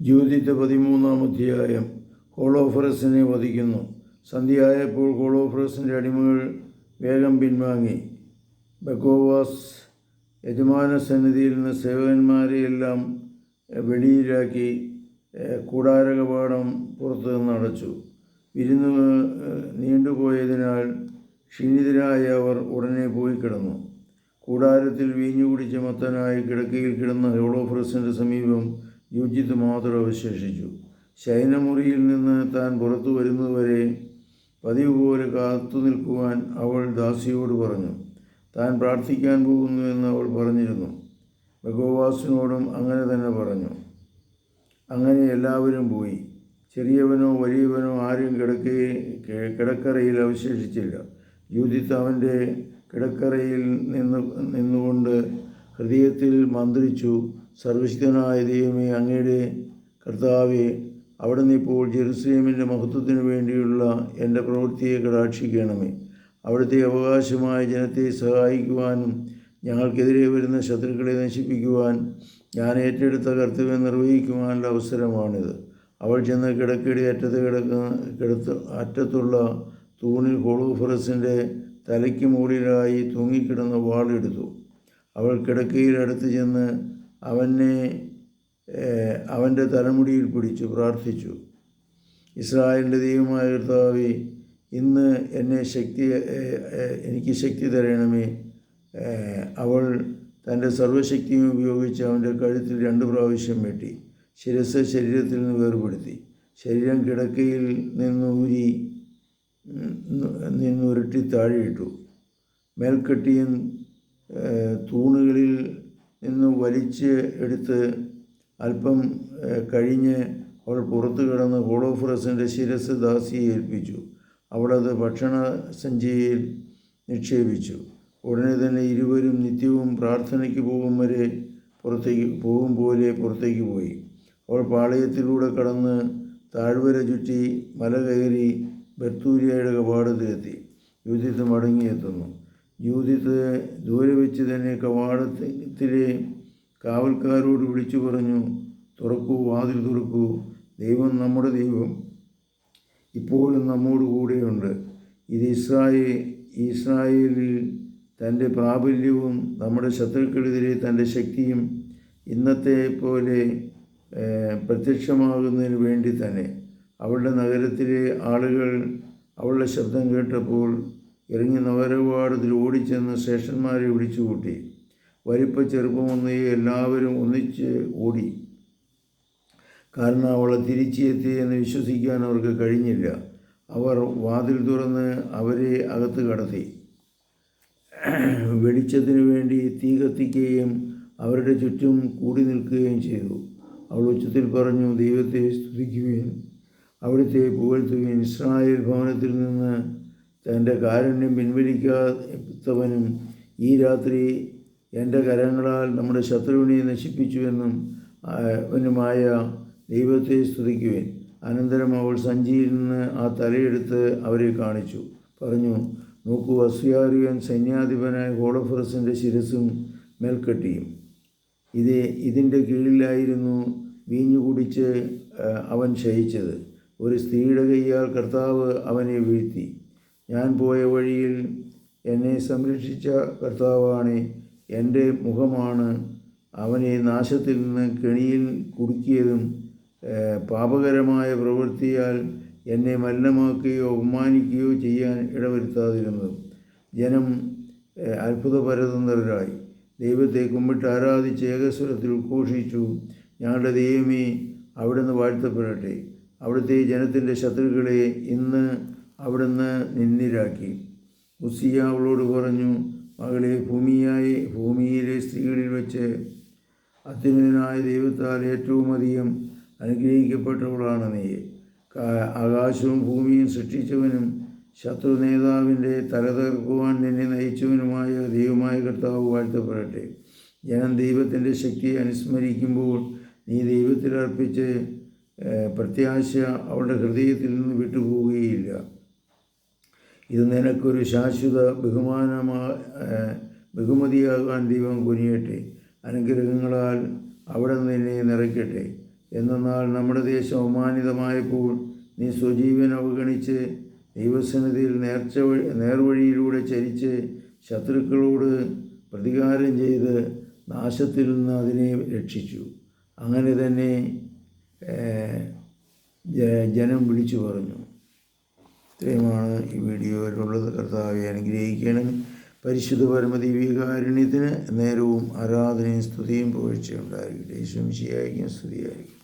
ജ്യോതിത്ത് പതിമൂന്നാം അധ്യായം. കോളോഫറസിനെ വധിക്കുന്നു. സന്ധ്യയായപ്പോൾ കോളോഫറസിന്റെ അടിമകൾ വേഗം പിൻവാങ്ങി. ബക്കോവാസ് യജമാന സന്നിധിയിൽ നിന്ന് സേവകന്മാരെയെല്ലാം വെളിയിലാക്കി കൂടാരകപാടം പുറത്തു നിന്ന് അടച്ചു. വിരുന്ന് നീണ്ടുപോയതിനാൽ ക്ഷീണിതരായ അവർ ഉടനെ പോയി കിടന്നു. കൂടാരത്തിൽ വീഞ്ഞു കുടിച്ച് മത്തനായി കിടക്കയിൽ കിടന്ന ഹോളോഫ്രസിന്റെ സമീപം യുജിത്ത് മാത്രം അവശേഷിച്ചു. ശയനമുറിയിൽ നിന്ന് താൻ പുറത്തു വരുന്നതുവരെ പതിവ് പോലെ കാത്തു നിൽക്കുവാൻ അവൾ ദാസിയോട് പറഞ്ഞു. താൻ പ്രാർത്ഥിക്കാൻ പോകുന്നു എന്ന് അവൾ പറഞ്ഞിരുന്നു. ഭഗവാസിനോടും അങ്ങനെ തന്നെ പറഞ്ഞു. അങ്ങനെ എല്ലാവരും പോയി. ചെറിയവനോ വലിയവനോ ആരും കിടക്കയെ കെ- കിടക്കറയിൽ അവശേഷിച്ചില്ല. യൂതിത്ത് അവന്റെ കിടക്കറയിൽ നിന്ന് നിന്നുകൊണ്ട് ഹൃദയത്തിൽ മന്ത്രിച്ചു സർവശക്തനായ ദൈവമേ അങ്ങയുടെ കർത്താവെ അവിടുന്ന് ഇപ്പോൾ ജെറുസലേമിന്റെ മഹത്വത്തിനു വേണ്ടിയുള്ള എന്റെ പ്രവൃത്തിയെ കടാക്ഷിക്കണമേ. അവിടുത്തെ അവകാശമായ ജനത്തെ സഹായിക്കുവാനും ഞങ്ങൾക്കെതിരെ വരുന്ന ശത്രുക്കളെ നശിപ്പിക്കുവാൻ ഞാൻ ഏറ്റെടുത്ത കർത്തവ്യം നിർവഹിക്കുവാനുള്ള അവസരമാണിത്. അവൾ ചെന്ന് കിടക്കയുടെ അറ്റത്ത് കിടക്കുന്ന കിടത്ത് അറ്റത്തുള്ള തൂണിൽ ഹോളോഫറസിന്റെ തലയ്ക്ക് മുകളിലായി തൂങ്ങിക്കിടന്ന വാളെടുത്തു അവൾ കിടക്കയിൽ അടുത്ത് ചെന്ന് അവനെ അവന്റെ തലമുടിയിൽ പിടിച്ചു പ്രാർത്ഥിച്ചു. ഇസ്രായേലിന്റെ ദൈവമായ കർത്താവെ ഇന്ന് എന്നെ ശക്തി എനിക്ക് ശക്തി തരണമേ. അവൾ തന്റെ സർവശക്തിയും ഉപയോഗിച്ച് അവന്റെ കഴുത്തിൽ രണ്ട് പ്രാവശ്യം വെട്ടി ശിരസ് ശരീരത്തിൽ നിന്ന് വേർപെടുത്തി. ശരീരം കിടക്കയിൽ നിന്നൂരി നിന്നുരുട്ടി താഴെയിട്ടു. മേൽക്കെട്ടിയും തൂണുകളിൽ നിന്ന് വലിച്ച് എടുത്ത് അല്പം കഴിഞ്ഞ് അവൾ പുറത്ത് കിടന്ന് ഹോളോഫ്രസിന്റെ ശിരസ് ദാസിയെ ഏൽപ്പിച്ചു. അവളത് ഭക്ഷണ സഞ്ചിയിൽ നിക്ഷേപിച്ചു. ഉടനെ തന്നെ ഇരുവരും നിത്യവും പ്രാർത്ഥനയ്ക്ക് പോകും വരെ പുറത്തേക്ക് പോകും പോലെ പുറത്തേക്ക് പോയി. അവൾ പാളയത്തിലൂടെ കടന്ന് താഴ്വര ചുറ്റി മല കയറി ബർത്തൂരിയയുടെ കപാടത്തിലെത്തി യുദ്ധത്തിൽ മടങ്ങിയെത്തുന്നു. യൂതിത്ത് ദൂരെ വെച്ച് തന്നെ കവാടത്തിലെ കാവൽക്കാരോട് വിളിച്ചു പറഞ്ഞു തുറക്കൂ വാതിൽ തുറക്കൂ ദൈവം നമ്മുടെ ദൈവം ഇപ്പോഴും നമ്മോട് കൂടെയുണ്ട്. ഇത് ഇസ്രായേൽ ഇസ്രായേലിൽ തന്റെ പ്രാബല്യവും നമ്മുടെ ശത്രുക്കളെതിരെ തന്റെ ശക്തിയും ഇന്നത്തെ പോലെ പ്രത്യക്ഷമാകുന്നതിന് വേണ്ടി തന്നെ. അവളുടെ നഗരത്തിലെ ആളുകൾ അവളുടെ ശബ്ദം കേട്ടപ്പോൾ ഇറങ്ങി നഗരപാടത്തിൽ ഓടിച്ചെന്ന് ശ്രേഷ്ഠന്മാരെ വിളിച്ചുകൂട്ടി. വലിപ്പ ചെറുപ്പമൊന്നേ എല്ലാവരും ഒന്നിച്ച് ഓടി. കാരണം അവളെ തിരിച്ചെത്തി എന്ന് വിശ്വസിക്കാൻ അവർക്ക് കഴിഞ്ഞില്ല. അവർ വാതിൽ തുറന്ന് അവരെ അകത്ത് കടത്തി. വെളിച്ചത്തിനു വേണ്ടി തീ കത്തിക്കുകയും അവരുടെ ചുറ്റും കൂടി നിൽക്കുകയും ചെയ്തു. അവൾ ഉച്ചത്തിൽ പറഞ്ഞു ദൈവത്തെ സ്തുതിക്കുകയും അവിടുത്തെ പുകഴ്ത്തുകയും ഇസ്രായേൽ ഭവനത്തിൽ നിന്ന് തന്റെ കാരുണ്യം പിൻവലിക്കാത്തവനും ഈ രാത്രി എന്റെ കരങ്ങളാൽ നമ്മുടെ ശത്രുവിനെ നശിപ്പിച്ചുവെന്നും അവനുമായ ദൈവത്തെ സ്തുതിക്കുവേൻ. അനന്തരം അവൾ സഞ്ചിയിൽ നിന്ന് ആ തലയെടുത്ത് അവരെ കാണിച്ചു. പറഞ്ഞു നോക്കൂ അസ്വിയാറിയൻ സൈന്യാധിപനായ ഹോളഫറസിന്റെ ശിരസും മേൽക്കെട്ടിയും. ഇത് ഇതിന്റെ കീഴിലായിരുന്നു വീഞ്ഞു കുടിച്ച് അവൻ ശയിച്ചത്. ഒരു സ്ത്രീയുടെ കൈയാൽ കർത്താവ് അവനെ വീഴ്ത്തി. ഞാൻ പോയ വഴിയിൽ എന്നെ സംരക്ഷിച്ച കർത്താവാണ് എന്റെ മുഖമാണ്. അവനെ നാശത്തിൽ നിന്ന് കെണിയിൽ കുടുക്കിയതും പാപകരമായ പ്രവൃത്തിയാൽ എന്നെ മലിനമാക്കുകയോ അപമാനിക്കുകയോ ചെയ്യാൻ ഇടവരുത്താതിരുന്നത്. ജനം അത്ഭുതപരതന്ത്രരായി ദൈവത്തെ കുമ്പിട്ട് ആരാധിച്ച് ഏകസ്വരത്തിൽ ഉദ്ഘോഷിച്ചു. ഞങ്ങളുടെ ദൈവമേ അവിടുന്ന് വാഴ്ത്തപ്പെടട്ടെ. അവിടുത്തെ ജനത്തിന്റെ ശത്രുക്കളെ ഇന്ന് അവിടുന്ന് നിന്ദിരാക്കി. ഉസിയ അവളോട് പറഞ്ഞു മകളെ ഭൂമിയായി ഭൂമിയിലെ സ്ത്രീകളിൽ വെച്ച് അത്യുന്നതനായ ദൈവത്താൽ ഏറ്റവും അധികം അനുഗ്രഹിക്കപ്പെട്ടവളാണ് നീ. ആകാശവും ഭൂമിയും സൃഷ്ടിച്ചവനും ശത്രു നേതാവിന്റെ തല തകർക്കുവാൻ നിന്നെ നയിച്ചവനുമായ ദൈവമായ കർത്താവ് വാഴ്ത്തപ്പെടട്ടെ. ജനം ദൈവത്തിന്റെ ശക്തിയെ അനുസ്മരിക്കുമ്പോൾ നീ ദൈവത്തിൽ അർപ്പിച്ച് പ്രത്യാശ അവളുടെ ഹൃദയത്തിൽ നിന്ന് വിട്ടുപോവുകയില്ല. ഇത് നിനക്കൊരു ശാശ്വത ബഹുമാനമാ ബഹുമതിയാകാൻ ദൈവം കുനിയട്ടെ. അനുഗ്രഹങ്ങളാൽ അവിടെ നിന്നെ നിറയ്ക്കട്ടെ. എന്നാൽ നമ്മുടെ ദേശം അവമാനിതമായപ്പോൾ നീ സ്വജീവൻ അവഗണിച്ച് ദൈവസന്നിധിയിൽ നേർച്ച വഴി നേർവഴിയിലൂടെ ചരിച്ച് ശത്രുക്കളോട് പ്രതികാരം ചെയ്ത് നാശത്തിൽ നിന്ന് അതിനെ രക്ഷിച്ചു. അങ്ങനെ തന്നെ ജനം വിളിച്ചു പറഞ്ഞു. ഇത്രയുമാണ് ഈ വീഡിയോയിലുള്ളത്. കർത്താവെ അനുഗ്രഹിക്കണം പരിശുദ്ധ പരമദീവികാരുണ്യത്തിന് നേരവും ആരാധനയും സ്തുതിയും പുകഴ്ചയുണ്ടായിരിക്കട്ടെ ദേശം ശിയായിരിക്കും സ്തുതിയായിരിക്കും.